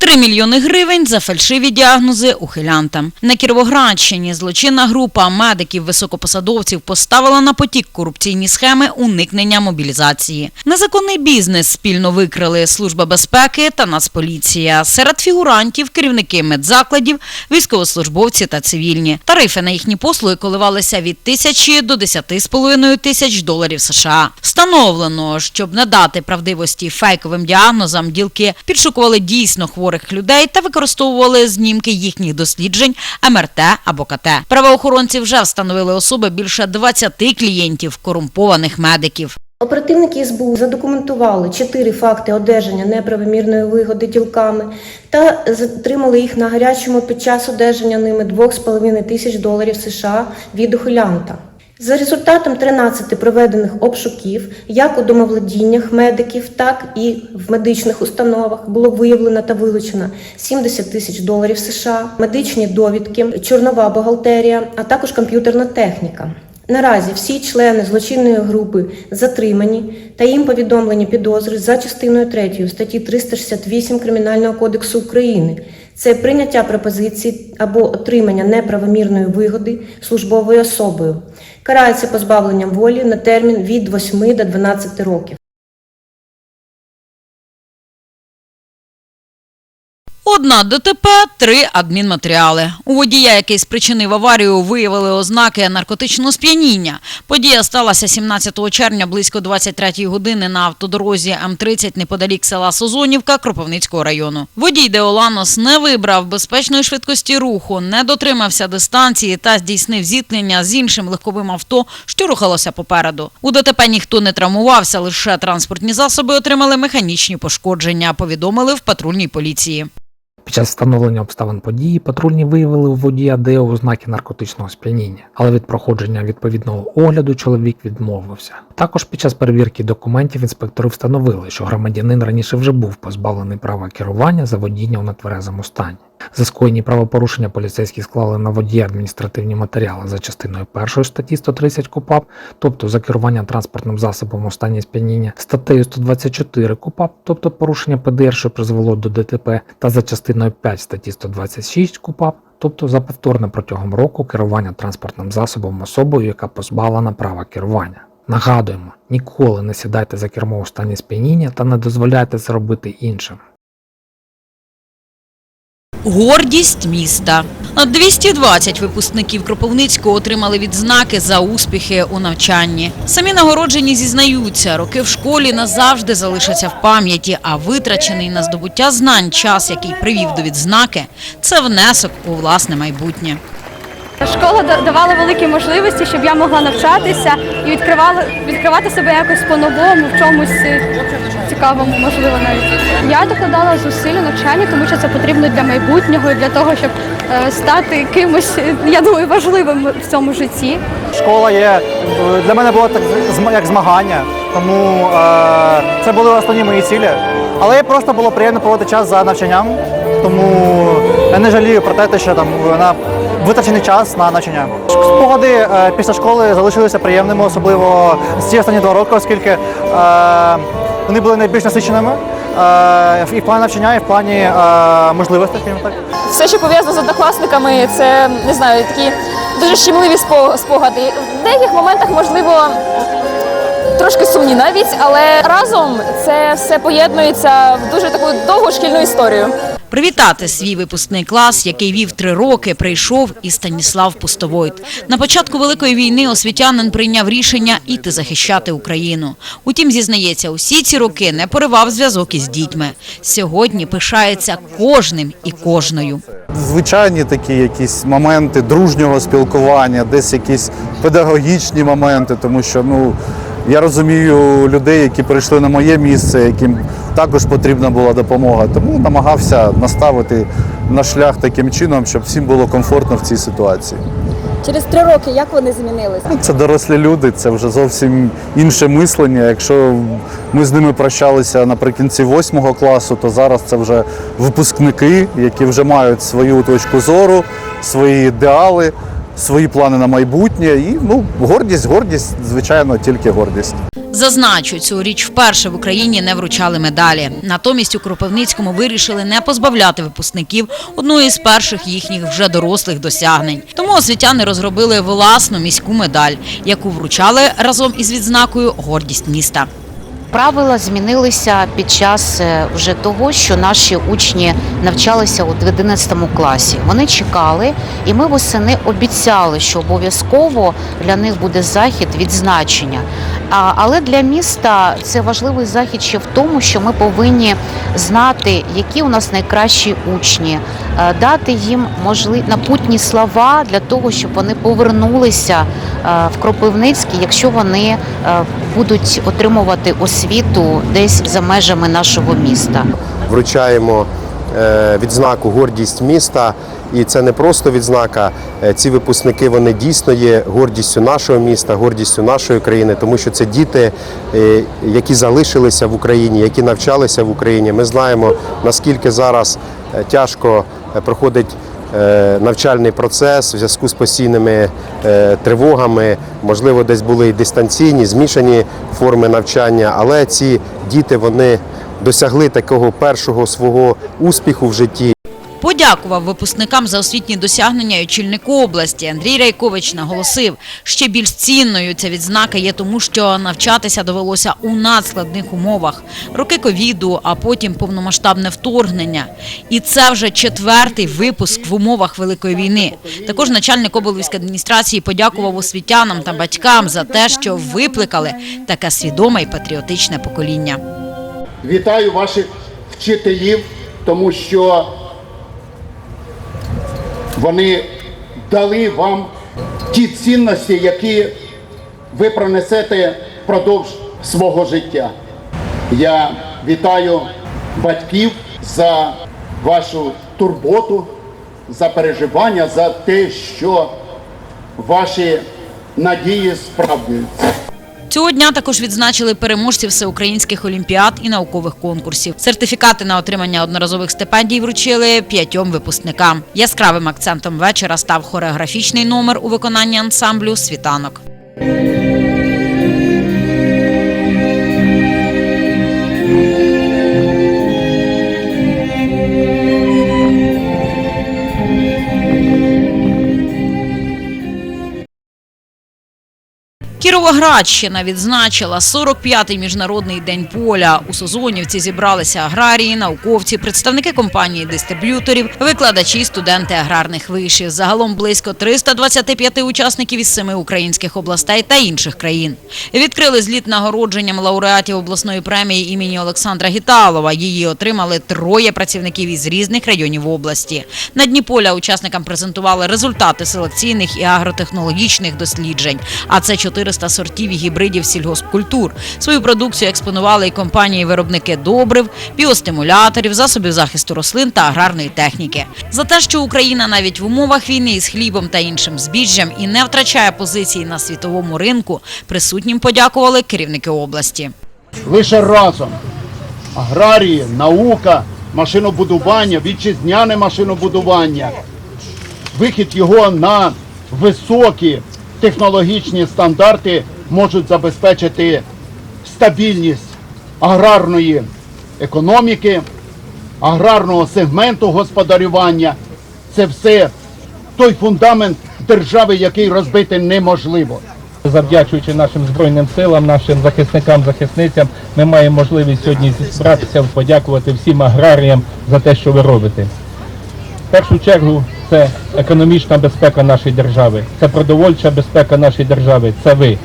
3 мільйони гривень за фальшиві діагнози ухилянтам. На Кіровоградщині злочинна група медиків-високопосадовців поставила на потік корупційні схеми уникнення мобілізації. Незаконний бізнес спільно викрили Служба безпеки та Нацполіція. Серед фігурантів керівники медзакладів, військовослужбовці та цивільні. Тарифи на їхні послуги коливалися від тисячі до 10,5 тисяч доларів США. Встановлено, щоб надати правдивості фейковим діагнозам, ділки підшукували дійсно хворих людей та використовували знімки їхніх досліджень МРТ або КТ. Правоохоронці вже встановили особи більше 20 клієнтів корумпованих медиків. Оперативники СБУ задокументували чотири факти одержання неправомірної вигоди ділками та затримали їх на гарячому під час одержання ними 2,5 тисяч доларів США від ухилянта. За результатом 13 проведених обшуків, як у домовладіннях медиків, так і в медичних установах було виявлено та вилучено 70 тисяч доларів США, медичні довідки, чорнова бухгалтерія, а також комп'ютерна техніка. Наразі всі члени злочинної групи затримані та їм повідомлені підозри за частиною 3 статті 368 Кримінального кодексу України. Це прийняття пропозиції або отримання неправомірної вигоди службовою особою. Карається позбавленням волі на термін від 8 до 12 років. Одна ДТП, три адмінматеріали. У водія, який спричинив аварію, виявили ознаки наркотичного сп'яніння. Подія сталася 17 червня близько 23 години на автодорозі М30 неподалік села Созонівка Кропивницького району. Водій Деоланос не вибрав безпечної швидкості руху, не дотримався дистанції та здійснив зіткнення з іншим легковим авто, що рухалося попереду. У ДТП ніхто не травмувався, лише транспортні засоби отримали механічні пошкодження, повідомили в патрульній поліції. Під час встановлення обставин події патрульні виявили у водія ДЕО ознаки наркотичного сп'яніння, але від проходження відповідного огляду чоловік відмовився. Також під час перевірки документів інспектори встановили, що громадянин раніше вже був позбавлений права керування за водіння у нетверезому стані. За скоєні правопорушення поліцейські склали на водія адміністративні матеріали за частиною 1 статті 130 КУПАП, тобто за керування транспортним засобом у стані сп'яніння, статтею 124 КУПАП, тобто порушення ПДР, що призвело до ДТП, та за частиною 5 статті 126 КУПАП, тобто за повторне протягом року керування транспортним засобом особою, яка позбавлена права керування. Нагадуємо, ніколи не сідайте за кермо у стані сп'яніння та не дозволяйте це робити іншим. Гордість міста. 220 випускників Кропивницького отримали відзнаки за успіхи у навчанні. Самі нагороджені зізнаються, роки в школі назавжди залишаться в пам'яті, а витрачений на здобуття знань час, який привів до відзнаки, це внесок у власне майбутнє. Школа давала великі можливості, щоб я могла навчатися і відкривала відкривати себе якось по-новому, в чомусь е, цікавому, можливо, навіть. Я докладала зусиль у навчанні, тому що це потрібно для майбутнього, для того, щоб е, стати кимось, е, я думаю, важливим в цьому житті. Школа є для мене було так як змагання, тому е, це були основні мої цілі. Але просто було приємно проводити час за навчанням, тому я не жалію про те, що там на витрачений час на навчання. Спогади е, після школи залишилися приємними, особливо ці останні два роки, оскільки е, вони були найбільш насиченими е, і в плані навчання, і в плані можливостей, так. все, що пов'язано з однокласниками, це не знаю, такі дуже щемливі спо- спогади. В деяких моментах, можливо, трошки сумні навіть, але разом це все поєднується в дуже таку довгу шкільну історію. Привітати свій випускний клас, який вів три роки, прийшов і Станіслав Пустовойт. На початку Великої війни освітянин прийняв рішення іти захищати Україну. Утім, зізнається, усі ці роки не поривав зв'язок із дітьми. Сьогодні пишається кожним і кожною. звичайні такі якісь моменти дружнього спілкування, десь якісь педагогічні моменти, тому що ну я розумію людей, які прийшли на моє місце, яким також потрібна була допомога. Тому намагався наставити на шлях таким чином, щоб всім було комфортно в цій ситуації. Через три роки як вони змінилися? Це дорослі люди, це вже зовсім інше мислення. Якщо ми з ними прощалися наприкінці восьмого класу, то зараз це вже випускники, які вже мають свою точку зору, свої ідеали, свої плани на майбутнє. І ну, гордість, гордість, звичайно, тільки гордість. Зазначу, цьогоріч вперше в Україні не вручали медалі. Натомість у Кропивницькому вирішили не позбавляти випускників одної з перших їхніх вже дорослих досягнень. Тому освітяни розробили власну міську медаль, яку вручали разом із відзнакою гордість міста. Правила змінилися під час е, вже того, що наші учні навчалися в 11 класі. Вони чекали, і ми восени обіцяли, що обов'язково для них буде захід відзначення. Але для міста це важливий захід ще в тому, що ми повинні знати, які у нас найкращі учні, е, дати їм можливі напутні слова для того, щоб вони повернулися е, в Кропивницький, якщо вони будуть отримувати освіту десь за межами нашого міста. вручаємо е, відзнаку гордість міста. І це не просто відзнака. Е, Ці випускники вони дійсно є гордістю нашого міста, гордістю нашої країни, тому що це діти, е, які залишилися в Україні, які навчалися в Україні. Ми знаємо наскільки зараз тяжко проходить навчальний процес в зв'язку з постійними е, тривогами. Можливо, десь були і дистанційні, змішані форми навчання, але ці діти вони досягли такого першого свого успіху в житті. Подякував випускникам за освітні досягнення й очільник області. Андрій Райкович наголосив, ще більш цінною ця відзнака є тому, що навчатися довелося у надскладних умовах. Роки ковіду, а потім повномасштабне вторгнення. І це вже четвертий випуск в умовах Великої війни. Також начальник облвійськадміністрації подякував освітянам та батькам за те, що викликали таке свідоме й патріотичне покоління. Вітаю ваших вчителів, тому що вони дали вам ті цінності, які ви пронесете впродовж свого життя. Я вітаю батьків за вашу турботу, за переживання, за те, що ваші надії справдуються. Цього дня також відзначили переможців всеукраїнських олімпіад і наукових конкурсів. Сертифікати на отримання одноразових стипендій вручили п'ятьом випускникам. Яскравим акцентом вечора став хореографічний номер у виконанні ансамблю Світанок. Кіровоградщина відзначила 45-й міжнародний день поля. У Созонівці зібралися аграрії, науковці, представники компанії дистриб'юторів, викладачі, студенти аграрних вишів. Загалом близько 325 учасників із семи українських областей та інших країн. Відкрили зліт нагородженням лауреатів обласної премії імені Олександра Гіталова. Її отримали троє працівників із різних районів області. На дні поля учасникам презентували результати селекційних і агротехнологічних досліджень. А це 400 сортів і гібридів сільгоспкультур. Свою продукцію експонували і компанії-виробники добрив, біостимуляторів, засобів захисту рослин та аграрної техніки. За те, що Україна навіть в умовах війни із хлібом та іншим збіжжям і не втрачає позиції на світовому ринку, присутнім подякували керівники області. Лише разом аграрії, наука, машинобудування, вітчизняне машинобудування, вихід його на високі технологічні стандарти можуть забезпечити стабільність аграрної економіки, аграрного сегменту господарювання. Це все той фундамент держави, який розбити неможливо. Завдячуючи нашим збройним силам, нашим захисникам, захисницям, ми маємо можливість сьогодні зібратися, подякувати всім аграріям за те, що ви робите. В першу чергу це економічна безпека нашої держави, це продовольча безпека нашої держави. Це ви.